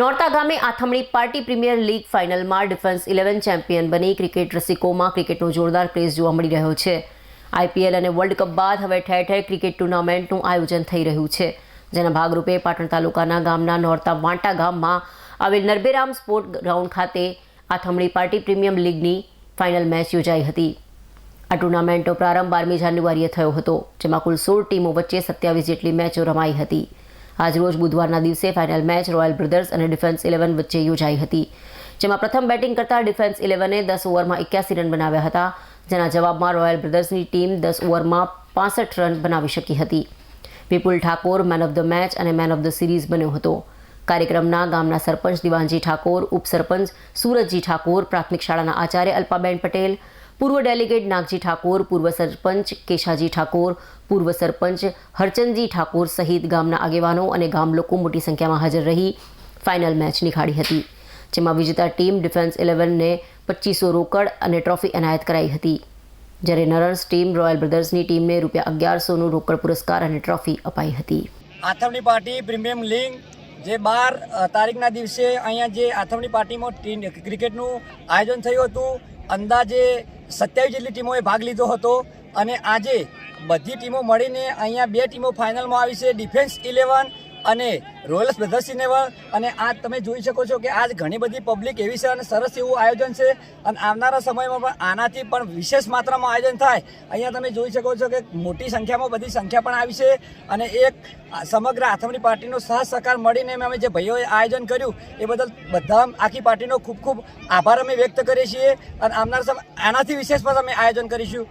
નોરતા ગામે આથમણી party premier league ફાઇનલમાં ડિફેન્સ ઇલેવન ચેમ્પિયન બની. ક્રિકેટ રસિકોમાં ક્રિકેટનો જોરદાર ક્રેઝ જોવા મળી રહ્યો છે. આઈપીએલ અને વર્લ્ડ કપ બાદ હવે ઠેર ઠેર ક્રિકેટ ટુર્નામેન્ટનું આયોજન થઈ રહ્યું છે. જેના ભાગરૂપે પાટણ તાલુકાના ગામના નોરતા વાંટા ગામમાં આવેલ નરબેરામ સ્પોર્ટ ગ્રાઉન્ડ ખાતે આથમણી પાર્ટી પ્રીમિયમ લીગની ફાઇનલ મેચ યોજાઈ હતી. આ ટુર્નામેન્ટનો પ્રારંભ બારમી જાન્યુઆરીએ થયો હતો, જેમાં કુલ સોળ ટીમો વચ્ચે સત્યાવીસ જેટલી મેચો રમાઈ હતી. આજરોજ બુધવારના દિવસે ફાઇનલ મેચ રોયલ બ્રધર્સ અને ડિફેન્સ ઇલેવન વચ્ચે યોજાઈ હતી. જેમાં પ્રથમ બેટિંગ કરતા ડિફેન્સ ઇલેવને દસ ઓવરમાં એક્યાસી રન બનાવ્યા હતા, જેના જવાબમાં રોયલ બ્રધર્સની ટીમ દસ ઓવરમાં પાસઠ રન બનાવી શકી હતી. Vipul Thakor man of the match અને મેન ઓફ ધ સિરીઝ બન્યો હતો. કાર્યક્રમના ગામના સરપંચ દિવાનજી ઠાકોર, ઉપસરપંચ સુરજજી ઠાકોર, પ્રાથમિક શાળાના આચાર્ય અલ્પાબેન પટેલ પૂર્વ ડેલિગેટ નાગજી ઠાકોર, પૂર્વ સરપંચ કેશાજી ઠાકોર, પૂર્વ સરપંચ હરચંદજી ઠાકોર સહિત ગામના આગેવાનો અને ગામ લોકો મોટી સંખ્યામાં હાજર રહી ફાઇનલ મેચ નિખાડી હતી, જેમાં વિજેતા ટીમ ડિફેન્સ ઇલેવનને પચીસો રોકડ અને ટ્રોફી એનાયત કરાઈ હતી. જ્યારે નરન્સ ટીમ રોયલ બ્રધર્સની ટીમને રૂપિયા અગિયારસોનું રોકડ પુરસ્કાર અને ટ્રોફી અપાઈ હતી. આથમણી પાર્ટી પ્રીમિયમ લીગ જે બાર તારીખના દિવસે અહીંયા જે આથમણી પાર્ટીમાં ક્રિકેટનું આયોજન થયું હતું, અંદાજે સત્યાવીસ જેટલી ટીમોએ ભાગ લીધો હતો અને આજે બધી ટીમો મળીને અહીંયા બે ટીમો ફાઇનલમાં આવી છે. ડિફેન્સ ઇલેવન અને રોયલ્સ બ્રધર્સ સિનેમા અને આ તમે જોઈ શકો છો કે આજ ઘણી બધી પબ્લિક એવી છે અને સરસ એવું આયોજન છે. અને આવનારા સમયમાં પણ આનાથી પણ વિશેષ માત્રામાં આયોજન થાય. અહીંયા તમે જોઈ શકો છો કે મોટી સંખ્યામાં બધી સંખ્યા પણ આવી છે. અને એક સમગ્ર આથમણી પાર્ટીનો સહ સહકાર મળીને અમે જે ભાઈઓએ આયોજન કર્યું, એ બદલ બધા આખી પાર્ટીનો ખૂબ ખૂબ આભાર અમે વ્યક્ત કરીએ છીએ. અને આવનારા સમય આનાથી વિશેષ પણ અમે આયોજન કરીશું.